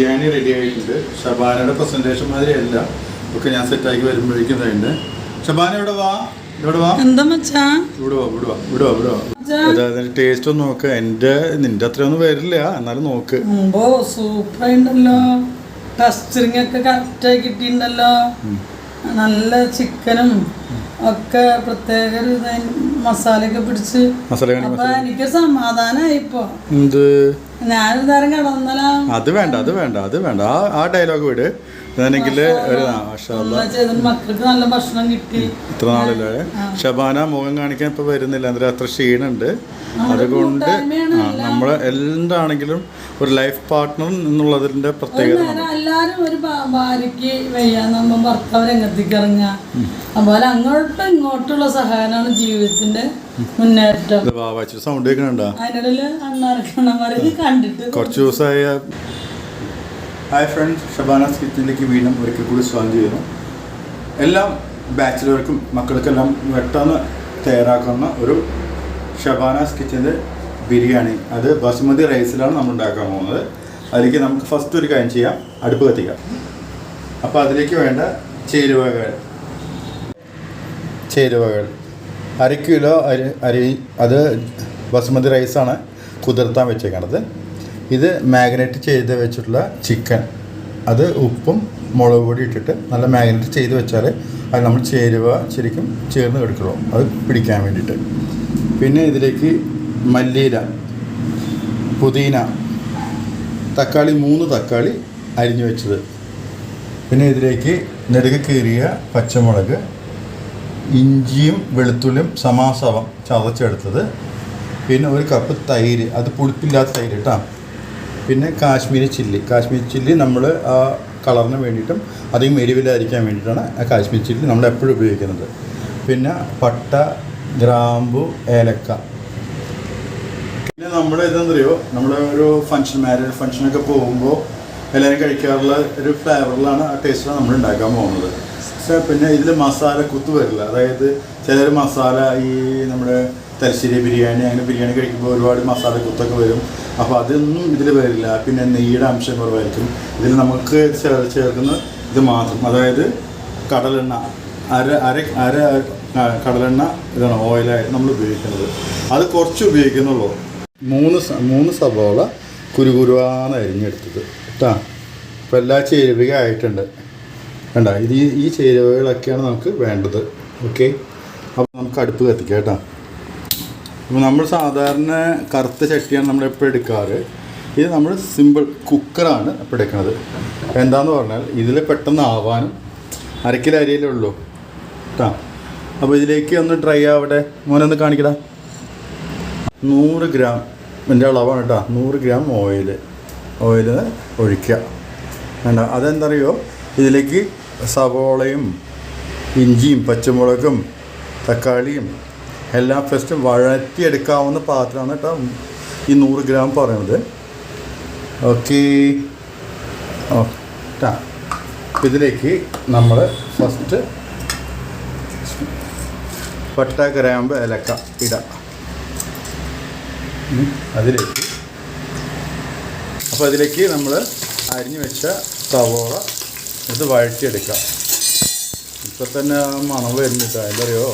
Biryani ready ആയിട്ടുണ്ട്. ഷബാനയുടെ presentation മാതിരി അല്ല ഒക്കെ ഞാൻ സെറ്റാക്കി വരുമ്പോഴേക്കും ഇതായിട്ടുണ്ട് ഷബാന ഇവിടെ വാ? ഇവിടെ വാ? എന്താ മച്ചാ? ഇവിടെ വാ ഇവിടെ വാ ഇവിടെ വാ ഇവിടെ വാ. അതായത് ടേസ്റ്റ് ഒന്ന് നോക്ക്. എന്റെ നിന്റെ അത്രയൊന്നും വരില്ല. എന്നാലും നോക്ക്. സൂപ്പർ ഉണ്ടല്ലോ ടെസ്റ്ററിങ് ഒക്കെ കറക്റ്റ് ആയി കിട്ടിയിട്ടുണ്ടല്ലോ നല്ല ചിക്കനും ഒക്കെ പ്രത്യേക ഒരു മസാലയൊക്കെ പിടിച്ച് അപ്പൊ എനിക്ക് സമാധാനായിപ്പോ. ഞാനൊരു തരം കടന്നല. അത് വേണ്ട അത് വേണ്ട അത് വേണ്ട. ആ ഡയലോഗ് വിട്. ഇതാണെങ്കിൽ ഇത്ര നാളില്ലേ ഷബാന മുഖം കാണിക്കാൻ ഇപ്പൊ വരുന്നില്ല അതിൽ അത്ര ക്ഷീണുണ്ട് അതുകൊണ്ട് ആ നമ്മളെ എന്താണെങ്കിലും ഒരു ലൈഫ് പാർട്ട്ണർ എന്നുള്ളതിന്റെ പ്രത്യേകത നേരം എല്ലാരും ഒരു ഭർത്താവ് അങ്ങോട്ടും ഇങ്ങോട്ടുള്ള സഹായമാണ് ജീവിതത്തിന്റെ മുന്നേറ്റം സൗണ്ട് കേൾക്കണുണ്ടോ കണ്ടിട്ട് കുറച്ച് ദിവസമായ ഹായ് ഫ്രണ്ട്സ് ഷബാനാസ് കിച്ചനിലേക്ക് വീണ്ടും ഒരിക്കൽ കൂടി സ്വാഗതം ചെയ്യുന്നു. എല്ലാ ബാച്ചിലർക്കും മക്കൾക്കെല്ലാം പെട്ടെന്ന് തയ്യാറാക്കുന്ന ഒരു ഷബാനാസ് കിച്ചന്റെ ബിരിയാണി. അത് ബസുമതി റൈസിലാണ് നമ്മൾ ഉണ്ടാക്കാൻ പോകുന്നത്. അതിലേക്ക് നമുക്ക് ഫസ്റ്റ് ഒരു കാര്യം ചെയ്യാം. അടുപ്പ് കത്തിക്കാം. അപ്പോൾ അതിലേക്ക് വേണ്ട ചേരുവകൾ. ചേരുവകൾ. അര കിലോ അരി അരി അത് ബസുമതി റൈസാണ് കുതിർത്താൻ വെച്ചേക്കണത്. ഇത് മാഗ്നേറ്റ് ചെയ്ത് വെച്ചിട്ടുള്ള ചിക്കൻ. അത് ഉപ്പും മുളക് പൊടി ഇട്ടിട്ട് നല്ല മാഗ്നേറ്റ് ചെയ്ത് വെച്ചാൽ അത് നമ്മൾ ചേരുവ ശരിക്കും ചേർന്ന് കിടക്കുള്ളൂ അത് പിടിക്കാൻ വേണ്ടിയിട്ട്. പിന്നെ ഇതിലേക്ക് മല്ലിയില പുതിന തക്കാളി മൂന്ന് തക്കാളി അരിഞ്ഞു വെച്ചത്. പിന്നെ ഇതിലേക്ക് നെടുക കീറിയ പച്ചമുളക് ഇഞ്ചിയും വെളുത്തുള്ളിയും സമാസവം ചതച്ചെടുത്തത്. പിന്നെ ഒരു കപ്പ് തൈര് അത് പുളിപ്പില്ലാത്ത തൈര് കേട്ടോ. പിന്നെ കാശ്മീരി ചില്ലി. കാശ്മീരി ചില്ലി നമ്മൾ ആ കളറിന് വേണ്ടിയിട്ടും അധികം എരിവില്ലാതിരിക്കാൻ വേണ്ടിയിട്ടാണ് ആ കാശ്മീരി ചില്ലി നമ്മൾ എപ്പോഴും ഉപയോഗിക്കുന്നത്. പിന്നെ പട്ട ഗ്രാമ്പു ഏലക്ക. പിന്നെ നമ്മൾ ഇതെന്തറിയോ? നമ്മൾ ഒരു ഫംഗ്ഷൻ മാരേജ് ഫംഗ്ഷനൊക്കെ പോകുമ്പോൾ എല്ലാവരും കഴിക്കാറുള്ള ഒരു ഫ്ലേവറിലാണ് ആ ടേസ്റ്റിലാണ് നമ്മൾ ഉണ്ടാക്കാൻ പോകുന്നത്. പക്ഷേ പിന്നെ ഇതിൽ മസാല കുത്തു വരില്ല. അതായത് ചിലർ മസാല ഈ നമ്മുടെ തലശ്ശേരി ബിരിയാണി അങ്ങനെ ബിരിയാണി കഴിക്കുമ്പോൾ ഒരുപാട് മസാല കുത്തൊക്കെ വരും. അപ്പോൾ അതൊന്നും ഇതിൽ വരില്ല. പിന്നെ നെയ്യുടെ അംശം കുറവായിരിക്കും. ഇതിൽ നമുക്ക് ചേർ ചേർക്കുന്ന ഇത് മാത്രം. അതായത് കടലെണ്ണ. അര അര അര കടലെണ്ണ ഇതാണ് ഓയിലായിട്ട് നമ്മൾ ഉപയോഗിക്കുന്നത്. അത് കുറച്ച് ഉപയോഗിക്കുന്നുള്ളൂ. മൂന്ന് മൂന്ന് സവോള കുരുകുരുവാന്ന് അരിഞ്ഞെടുത്തത്. കേട്ടാ അപ്പോൾ എല്ലാ ചേരുവയും ആയിട്ടുണ്ട്. വേണ്ട ഇത് ഈ ചേരുവകളൊക്കെയാണ് നമുക്ക് വേണ്ടത്. ഓക്കെ? അപ്പോൾ നമുക്ക് അടുപ്പ് കത്തിക്കാം കേട്ടോ. അപ്പോൾ നമ്മൾ സാധാരണ കറുത്ത ചട്ടിയാണ് നമ്മൾ എപ്പോഴും എടുക്കാറ്. ഇത് നമ്മൾ സിമ്പിൾ കുക്കറാണ് ഇപ്പോൾ എടുക്കുന്നത്. എന്താന്ന് പറഞ്ഞാൽ ഇതിൽ പെട്ടെന്ന് ആവാനും അരിയലേ ഉള്ളൂ. കേട്ടോ അപ്പോൾ ഇതിലേക്ക് ഒന്ന് ഡ്രൈ ആവട്ടെ. മോനൊന്ന് കാണിക്കടാ. നൂറ് ഗ്രാം എന്റെ അളവാണ് കേട്ടോ നൂറ് ഗ്രാം ഓയിൽ ഓയിൽ ഒഴിക്കുക. വേണ്ട. അതെന്തറിയോ? ഇതിലേക്ക് സവോളയും ഇഞ്ചിയും പച്ചമുളകും തക്കാളിയും എല്ലാം ഫസ്റ്റ് വഴറ്റിയെടുക്കാവുന്ന പാത്രമാണ് കേട്ടോ ഈ നൂറ് ഗ്രാം പറയുന്നത്. ഓക്കെ. ഓ ട്ടാ. ഇതിലേക്ക് നമ്മൾ ഫസ്റ്റ് പട്ട ഗ്രാമ്പ് ഏലക്ക ഇടാം. അതിലേക്ക്. അപ്പോൾ അതിലേക്ക് നമ്മൾ അരിഞ്ഞു വെച്ച സവോള ഇത് വഴറ്റിയെടുക്കാം. ഇപ്പം തന്നെ മണം വരുന്നില്ല എന്താ ആ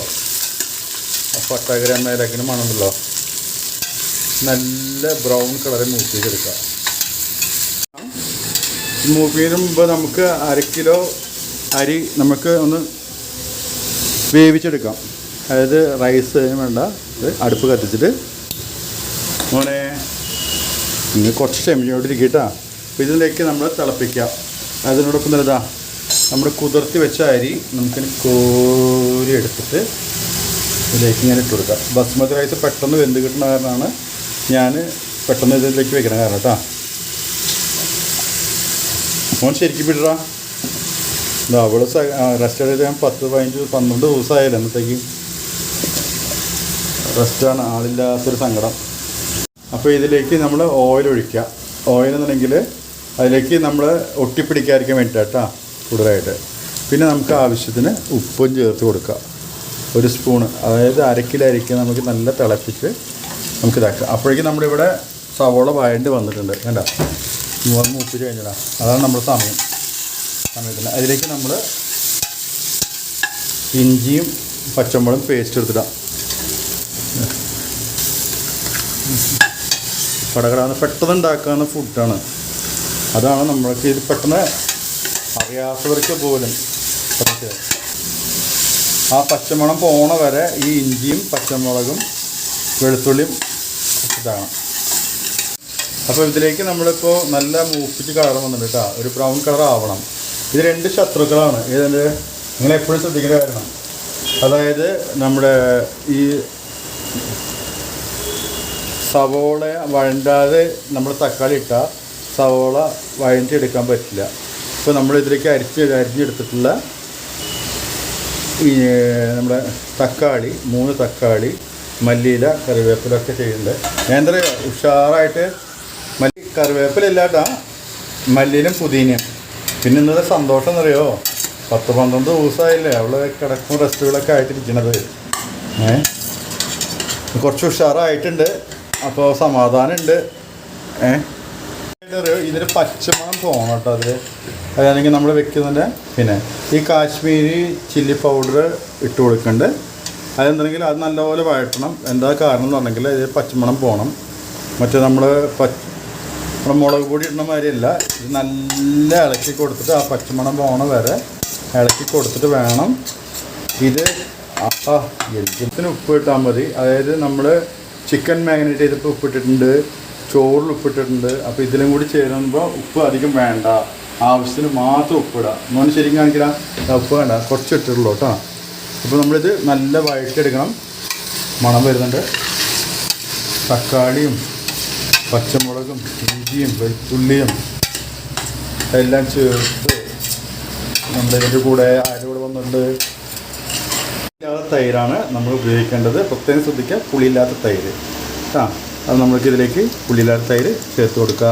പട്ട ഗ്രാമ്പ് ഏലക്കിന് മണമുണ്ടല്ലോ നല്ല ബ്രൗൺ കളറ് മൂപ്പ് ചെയ്തെടുക്കാം മൂപ്പ് ചെയ്യുന്നതിന് മുമ്പ് നമുക്ക് അര കിലോ അരി നമുക്ക് ഒന്ന് വേവിച്ചെടുക്കാം. അതായത് റൈസ് വേണ്ട അടുപ്പ് കത്തിച്ചിട്ട്. മോനെ ഇനി കുറച്ച് ക്ഷമയോടിരിക്കട്ടാ അപ്പോൾ ഇതിലേക്ക് നമ്മൾ തിളപ്പിക്കാം. അതിനോടൊപ്പം ഇതാ നമ്മൾ കുതിർത്തി വെച്ച അരി നമുക്കിനി കോരി എടുത്തിട്ട് ഇതിലേക്ക് ഞാൻ ഇട്ട് കൊടുക്കാം. ബസ്മതി റൈസ് പെട്ടെന്ന് വെന്ത് കിട്ടുന്ന കാരണമാണ് ഞാൻ പെട്ടെന്ന് ഇതിലേക്ക് വെക്കണ കാരണം കേട്ടോ. മോൻ ശരിക്കും വിടറാ അവൾ റെസ്റ്റ് എടുത്ത് പത്ത് പതിനഞ്ച് പന്ത്രണ്ട് ദിവസമായാലും എന്നത്തേക്ക് റെസ്റ്റാണ് ആളില്ലാത്തൊരു സങ്കടം. അപ്പോൾ ഇതിലേക്ക് നമ്മൾ ഓയിൽ ഒഴിക്കുക. ഓയിൽ എന്നുണ്ടെങ്കിൽ അതിലേക്ക് നമ്മൾ ഒട്ടിപ്പിടിക്കാതിരിക്കാൻ വേണ്ടിയിട്ടാ കൂടുതലായിട്ട്. പിന്നെ നമുക്ക് ആവശ്യത്തിന് ഉപ്പും ചേർത്ത് കൊടുക്കുക. ഒരു സ്പൂണ് അതായത് അരക്കിലരിക്ക് നമുക്ക് നല്ല തിളപ്പിച്ച് നമുക്ക് ഇതാക്കാം. അപ്പോഴേക്കും നമ്മുടെ ഇവിടെ സവോള വഴണ്ട് വന്നിട്ടുണ്ട്. കണ്ട? മൂപ്പിച്ച് കഴിഞ്ഞിടാം അതാണ് നമ്മുടെ സമയം. സമയത്തിന് അതിലേക്ക് നമ്മൾ ഇഞ്ചിയും പച്ചമുളകും പേസ്റ്റ് എടുത്തിടാം. കടകടാന്ന് പെട്ടെന്ന് ഉണ്ടാക്കാവുന്ന ഫുഡാണ് അതാണ് നമ്മൾക്ക് ഇത് പെട്ടെന്ന് അറിയാത്തവർക്ക് പോലും ആ പച്ചമണം പോണ വരെ ഈ ഇഞ്ചിയും പച്ചമുളകും വെളുത്തുള്ളിയും ഇതാണ്. അപ്പോൾ ഇതിലേക്ക് നമ്മളിപ്പോൾ നല്ല മൂപ്പിച്ച് കളർ വന്നിട്ടുണ്ട് കേട്ടോ ഒരു ബ്രൗൺ കളർ ആവണം. ഇത് രണ്ട് ശത്രുക്കളാണ്. ഇതിന്റെ നിങ്ങൾ എപ്പോഴും ശ്രദ്ധിക്കേണ്ട കാരണം അതായത് നമ്മുടെ ഈ സവോള വഴണ്ടാതെ നമ്മൾ തക്കാളി ഇട്ടാൽ സവോള വഴഞ്ഞെടുക്കാൻ പറ്റില്ല. ഇപ്പോൾ നമ്മൾ ഇതിലേക്ക് അരിച്ച് അരിഞ്ഞെടുത്തിട്ടുള്ള നമ്മുടെ തക്കാളി മൂന്ന് തക്കാളി മല്ലിയില കറിവേപ്പിലൊക്കെ ചെയ്യുന്നുണ്ട്. ഞാൻ എന്താ ഉഷാറായിട്ട് മല്ലി കറിവേപ്പില ഇല്ലാട്ടാ മല്ലിയിലും പുതിനയും. പിന്നെ ഇന്നത്തെ സന്തോഷം എന്നറിയോ? പത്ത് പന്ത്രണ്ട് ദിവസമായില്ലേ അവൾ കിടക്കും റെസ്റ്റുകളൊക്കെ ആയിട്ടിരിക്കണത്. ഏ? കുറച്ച് ഉഷാറായിട്ടുണ്ട്. അപ്പോൾ സമാധാനമുണ്ട്. ഏഹ് ഇതിന് പച്ചമണം കേട്ടോ അതിൽ അതാണെങ്കിൽ നമ്മൾ വെക്കുന്നതിന്റെ പിന്നെ ഈ കാശ്മീരി ചില്ലി പൗഡർ ഇട്ട് കൊടുക്കുന്നുണ്ട് അതെന്തെങ്കിൽ അത് നല്ലപോലെ വഴറ്റണം. എന്താ കാരണം എന്ന് പറഞ്ഞെങ്കിൽ ഇത് പച്ചമണം പോകണം മറ്റേ നമ്മൾ പച്ച നമ്മുടെ മുളക് പൊടി ഇടുന്ന മാതിരിയല്ല. ഇത് നല്ല ഇളക്കി കൊടുത്തിട്ട് ആ പച്ചമണം പോകണ വരെ ഇളക്കി കൊടുത്തിട്ട് വേണം. ഇത് ആ എൽപ്പത്തിന് ഉപ്പ് ഇട്ടാൽ മതി? അതായത് നമ്മൾ ചിക്കൻ മാഗ്നേറ്റ് ചെയ്തപ്പോൾ ഉപ്പിട്ടിട്ടുണ്ട് ചോറിൽ ഉപ്പിട്ടിട്ടുണ്ട് അപ്പോൾ ഇതിലും കൂടി ചേരുമ്പോൾ ഉപ്പ് അധികം വേണ്ട. ആവശ്യത്തിന് മാത്രം ഉപ്പിടാം. മോനെ ശരിക്കും കാണിക്കില്ല ഉപ്പ് വേണ്ട കുറച്ച് ഇട്ടിട്ടുള്ളൂ കേട്ടോ. അപ്പോൾ നമ്മളിത് നല്ല വഴറ്റിയെടുക്കണം. മണം വരുന്നുണ്ട്. തക്കാളിയും പച്ചമുളകും ഇഞ്ചിയും വെളുത്തുള്ളിയും എല്ലാം ചേർത്ത് നമ്മളിതിന്റെ കൂടെ ആരും കൂടെ വന്നിട്ടുണ്ട്. തൈരാണ് നമ്മൾ ഉപയോഗിക്കേണ്ടത്. പ്രത്യേകം ശ്രദ്ധിക്കുക പുളിയില്ലാത്ത തൈര്. ആ അത് നമ്മൾക്ക് ഇതിലേക്ക് പുളിയില്ലാത്ത തൈര് ചേർത്ത് കൊടുക്കുക.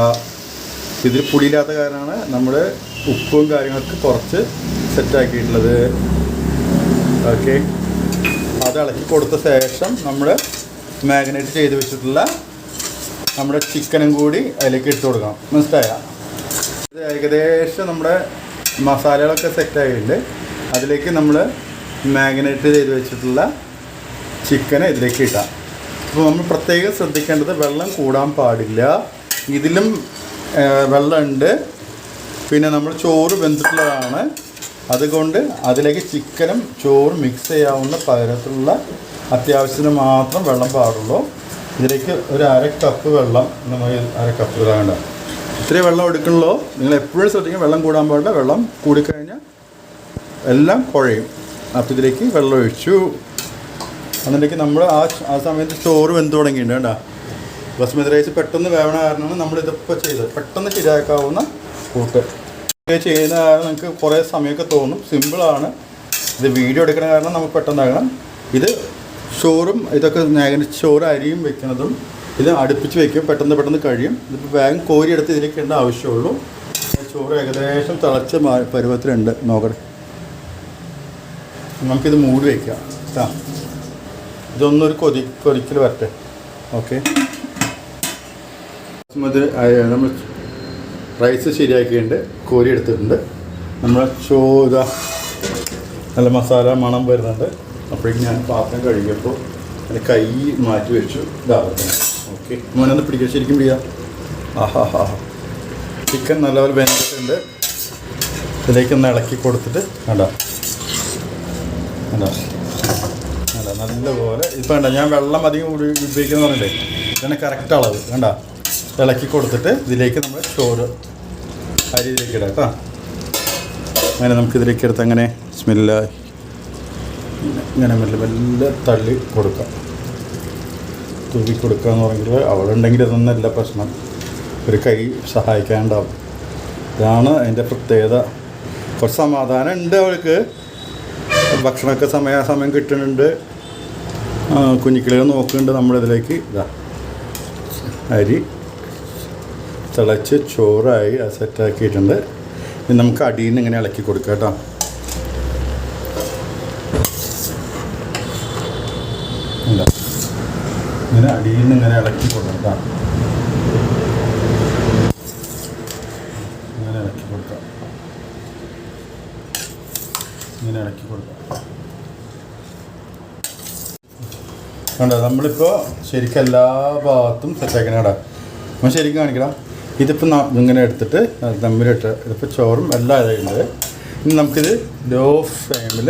ഇതിൽ പുളിയില്ലാത്ത കാരണമാണ് നമ്മൾ ഉപ്പും കാര്യങ്ങളൊക്കെ കുറച്ച് സെറ്റാക്കിയിട്ടുള്ളത്. ഓക്കെ. അത് ഇളക്കി കൊടുത്ത ശേഷം നമ്മൾ മാഗ്നേറ്റ് ചെയ്ത് വെച്ചിട്ടുള്ള നമ്മുടെ ചിക്കനും കൂടി അതിലേക്ക് ഇട്ട് കൊടുക്കണം. മനസ്സിലായ? ഏകദേശം നമ്മുടെ മസാലകളൊക്കെ സെറ്റായിട്ടുണ്ട്. അതിലേക്ക് നമ്മൾ മാഗ്നേറ്റ് ചെയ്ത് വെച്ചിട്ടുള്ള ചിക്കൻ ഇതിലേക്ക് ഇടാം. അപ്പോൾ നമ്മൾ പ്രത്യേകം ശ്രദ്ധിക്കേണ്ടത് വെള്ളം കൂടാൻ പാടില്ല. ഇതിലും വെള്ളമുണ്ട്. പിന്നെ നമ്മൾ ചോറ് വെന്തിട്ടുള്ളതാണ്. അതുകൊണ്ട് അതിലേക്ക് ചിക്കനും ചോറും മിക്സ് ചെയ്യാവുന്ന പകരത്തിലുള്ള അത്യാവശ്യത്തിന് മാത്രം വെള്ളം പാടുള്ളൂ. ഇതിലേക്ക് ഒരു അര കപ്പ് വെള്ളം നമ്മൾ അര കപ്പ് വേണ്ട ഇത്രയും വെള്ളം എടുക്കണല്ലോ നിങ്ങൾ എപ്പോഴും ശ്രദ്ധിക്കും വെള്ളം കൂടാൻ പാടില്ല. വെള്ളം കൂടിക്കഴിഞ്ഞാൽ എല്ലാം കുഴയും. അപ്പോൾ ഇതിലേക്ക് വെള്ളം ഒഴിച്ചു. എന്നിട്ടേക്ക് നമ്മൾ ആ ആ സമയത്ത് ചോറ് വെന്ത് തുടങ്ങിയിട്ടുണ്ട് കേട്ടോ ബസ്മതി റൈസ് പെട്ടെന്ന് വേവണ കാരണമാണ് നമ്മൾ ഇതിപ്പോൾ ചെയ്തത്. പെട്ടെന്ന് ശരിയാക്കാവുന്ന കൂട്ട്. ചെയ്യുന്ന കാരണം നമുക്ക് കുറേ സമയമൊക്കെ തോന്നും. സിമ്പിളാണ് ഇത് വീഡിയോ എടുക്കുന്ന കാരണം നമുക്ക് പെട്ടെന്നാകണം. ഇത് ചോറും ഇതൊക്കെ ചോറ് അരിയും വെക്കുന്നതും ഇത് അടുപ്പിച്ച് വെക്കും. പെട്ടെന്ന് പെട്ടെന്ന് കഴിയും. ഇതിപ്പോൾ വേഗം കോരിയെടുത്ത് ഇതിലേക്കേണ്ട ആവശ്യമുള്ളൂ. ചോറ് ഏകദേശം തിളച്ച പരുവത്തിലുണ്ട്. നോക്കട്ടെ. നമുക്കിത് മൂടി വയ്ക്കാം കേട്ടോ ഇതൊന്നൊരു കൊതി കൊതിക്കൽ വരട്ടെ. ഓക്കെ നമ്മൾ റൈസ് ശരിയാക്കിയിട്ടുണ്ട് കോരി എടുത്തിട്ടുണ്ട്. നമ്മൾ ചോദ നല്ല മസാല മണം വരുന്നുണ്ട്. അപ്പോഴേക്കും ഞാൻ പാത്രം കഴുകിയപ്പോൾ എന്റെ കൈ മാറ്റി വെച്ചു. ഇതാവട്ടെ ഓക്കെ മോനൊന്ന് പിടിക്കുക ശരിക്കും പിടിക്കുക ആഹാ ഹാ ചിക്കൻ നല്ലപോലെ വെന്തിട്ടുണ്ട്. ഇതിലേക്ക് ഒന്ന് ഇളക്കി കൊടുത്തിട്ട് കണ്ടോ? വേണ്ട നല്ലപോലെ. ഇപ്പം വേണ്ട ഞാൻ വെള്ളം അധികം ഉപയോഗിക്കുന്ന പറഞ്ഞില്ലേ? ഇതാണ് കറക്റ്റ് അളവ്. വേണ്ട ഇളക്കി കൊടുത്തിട്ട് ഇതിലേക്ക് നമ്മൾ ചോറ് അരിയിലേക്ക് ഇടാം കേട്ടോ. അങ്ങനെ നമുക്ക് ഇതിലേക്ക് എടുത്ത് അങ്ങനെ സ്മെല്ല ഇങ്ങനെ മെല്ലെ മെല്ലെ തള്ളി കൊടുക്കാം. തൂക്കി കൊടുക്കുക എന്ന് പറഞ്ഞെങ്കിൽ അവളുണ്ടെങ്കിൽ ഇതൊന്നല്ല പ്രശ്നം. ഒരു കൈ സഹായിക്കാനുണ്ടാവും. ഇതാണ് അതിന്റെ പ്രത്യേകത. കുറച്ച് സമാധാനം ഉണ്ട് അവൾക്ക്. ഭക്ഷണമൊക്കെ സമയാസമയം കിട്ടുന്നുണ്ട്. കുഞ്ഞിക്കിളികൾ നോക്കുന്നുണ്ട് നമ്മളിതിലേക്ക്. ഇതാ. അരി തിളച്ച് ചോറായി സെറ്റാക്കിയിട്ടുണ്ട്. ഇനി നമുക്ക് അടിയിൽ നിന്ന് ഇങ്ങനെ ഇളക്കി കൊടുക്കാം കേട്ടോ. ഇങ്ങനെ അടിയിൽ നിന്ന് ഇങ്ങനെ ഇളക്കി കൊടുക്കാം കേട്ടോ ഇളക്കി കൊടുക്കാം ഇങ്ങനെ ഇളക്കി കൊടുക്കാം കണ്ടോ നമ്മളിപ്പോൾ ശരിക്കും എല്ലാ ഭാഗത്തും സെറ്റാക്കണം കേട്ടോ നമ്മൾ ശരിക്കും കാണിക്കണം ഇതിപ്പോൾ ഇങ്ങനെ എടുത്തിട്ട് ദമ്മിലിട്ട് ഇതിപ്പോൾ ചോറും എല്ലാം ഇതായിട്ടുണ്ട് ഇനി നമുക്കിത് ലോ ഫ്ലെയിമിൽ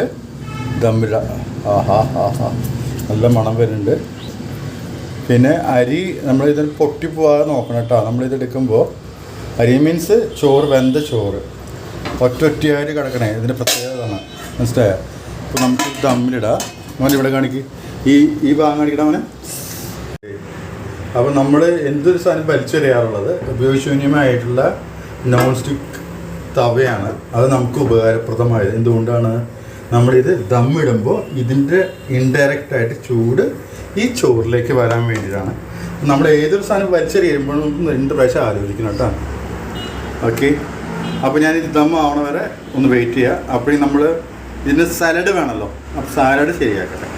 തമ്മിലാണ് ആഹാ ആഹാ നല്ല മണം വരുന്നുണ്ട്. പിന്നെ അരി നമ്മളിതിൽ പൊട്ടിപ്പോവാതെ നോക്കണം കേട്ടോ. നമ്മളിത് എടുക്കുമ്പോൾ അരി മീൻസ് ചോറ് വെന്ത ചോറ്. ഒറ്റ ഒറ്റയായിട്ട് കിടക്കണേ. ഇതിന്റെ പ്രത്യേകതയാണ് മനസ്സിലായോ? അപ്പോൾ നമുക്ക് ദമ്മിലിടാം. മോൻ ഇവിടെ കാണിക്ക്. ഈ ഈ ഭാഗം കാണിക്കണം അവനെ അപ്പോൾ നമ്മൾ എന്തൊരു സാധനം വലിച്ചെറിയാറുള്ളത് ഉപയോഗശൂന്യമായിട്ടുള്ള നോൺ സ്റ്റിക്ക് തവയാണ്. അത് നമുക്ക് ഉപകാരപ്രദമായത്. എന്തുകൊണ്ടാണ്? നമ്മളിത് ദമ്മിടുമ്പോൾ ഇതിന്റെ ഇൻഡയറക്റ്റായിട്ട് ചൂട് ഈ ചോറിലേക്ക് വരാൻ വേണ്ടിയിട്ടാണ്. നമ്മൾ ഏതൊരു സാധനം വലിച്ചെറിയുമ്പോഴും രണ്ട് പ്രാവശ്യം ആലോചിക്കണം കേട്ടോ. ഓക്കെ അപ്പോൾ ഞാൻ ഇത് ദം ആവണ വരെ ഒന്ന് വെയിറ്റ് ചെയ്യുക അപ്പോഴും നമ്മൾ ഇതിന് സാലഡ് വേണമല്ലോ അപ്പോൾ സാലഡ് ശരിയാക്കട്ടെ.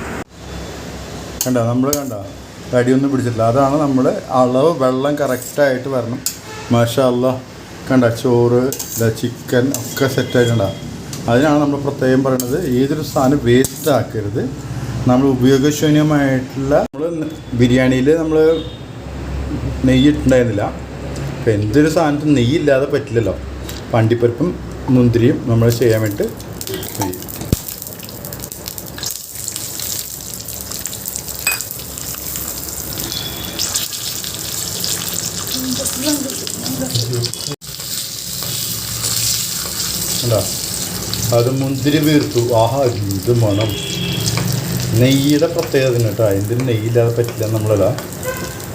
കണ്ടോ നമ്മൾ കണ്ട. തടിയൊന്നും പിടിച്ചിട്ടില്ല. അതാണ് നമ്മൾ അളവ് വെള്ളം കറക്റ്റായിട്ട് വരണം. മാഷാ അല്ല കണ്ട ചോറ് ചിക്കൻ ഒക്കെ സെറ്റായിട്ടുണ്ടാവും അതിനാണ് നമ്മൾ പ്രത്യേകം പറയുന്നത് ഏതൊരു സാധനം വേസ്റ്റ് ആക്കരുത്. നമ്മൾ ഉപയോഗശൂന്യമായിട്ടുള്ള നമ്മൾ ബിരിയാണിയിൽ നമ്മൾ നെയ്യ് ഇട്ടുണ്ടായിരുന്നില്ല അപ്പോൾ എന്തൊരു സാധനത്തിനും നെയ്യില്ലാതെ പറ്റില്ലല്ലോ. പണ്ടിപ്പരിപ്പും മുന്തിരിയും നമ്മൾ ചെയ്യാൻ വേണ്ടിയിട്ട് ചെയ്യും അല്ല അത് മുന്തിരി വീർത്തു. ആഹാ ഇത് മണം. നെയ്യുടെ പ്രത്യേകത കേട്ടോ എന്തിനും നെയ്യില്ലാതെ പറ്റില്ല നമ്മളല്ല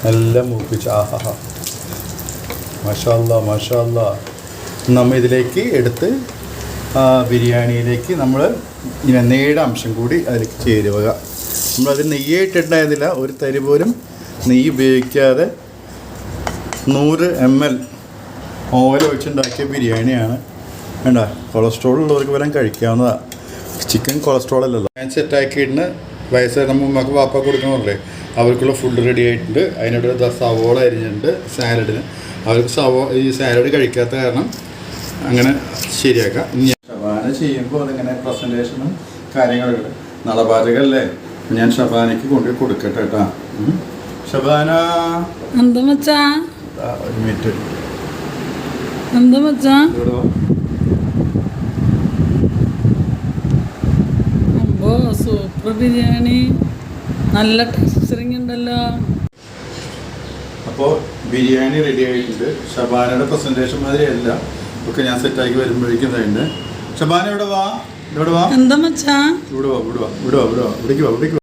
നല്ല മൂപ്പിച്ച് ആഹാ. മഷാല്ല മഷാല്ല. നമ്മൾ ഇതിലേക്ക് എടുത്ത് ബിരിയാണിയിലേക്ക് നമ്മൾ നെയ്യുടെ അംശം കൂടി അതിലേക്ക് ചേരുവുക നമ്മളത് നെയ്യായിട്ടിട്ടുണ്ടായിരുന്നില്ല ഒരു തരി പോലും നെയ്യ് ഉപയോഗിക്കാതെ നൂറ് എം എൽ ഓയിൽ ഒഴിച്ചുണ്ടാക്കിയ ബിരിയാണിയാണ് വേണ്ട. കൊളസ്ട്രോൾ ഉള്ളവർക്ക് വരാൻ കഴിക്കാവുന്നതാണ് ചിക്കൻ കൊളസ്ട്രോൾ അല്ലല്ലോ. ഞാൻ സെറ്റാക്കിയിട്ടുണ്ട് വയസ്സായ ഉമ്മക്ക് വാപ്പ കൊടുക്കണമല്ലേ അവർക്കുള്ള ഫുഡ് റെഡി ആയിട്ടുണ്ട്. അതിനോട് സവോള അരിഞ്ഞിട്ടുണ്ട് സാലഡിന് അവർക്ക് സവോ ഈ സാലഡ് കഴിക്കാത്ത കാരണം അങ്ങനെ ശരിയാക്കാം. ഇനി ഷബാന ചെയ്യുമ്പോൾ അതിങ്ങനെ പ്രസന്റേഷനും കാര്യങ്ങളൊക്കെ നളപാചകല്ലേ ഞാൻ ഷബാനയ്ക്ക് കൊണ്ടുപോയി കൊടുക്കട്ടെ കേട്ടാ. ഷബാന എന്താ മച്ചാ? ഒരു മിനിറ്റ് എന്താ മച്ചാ? അമ്പോ സൂപ്പർ ബിരിയാണി. നല്ല ടെക്സ്ചറിങ് ഉണ്ടല്ലോ. അപ്പോൾ ബിരിയാണി റെഡി ആയിട്ടുണ്ട്. ഷബാനയുടെ പ്രസന്റേഷൻ മാതിരിയല്ല. ഒക്കെ ഞാൻ സെറ്റാക്കി വരുമ്പോഴേക്കും തന്നെ. ഷബാന ഇവിടെ വാ. ഇവിടെ വാ. എന്താ മച്ചാ? ഇവിടെ വാ ഇവിടെ വാ. ഇവിടെ വാ ഇവിടെ വാ. ഇവിടേക്ക് വാ ഇവിടേക്ക്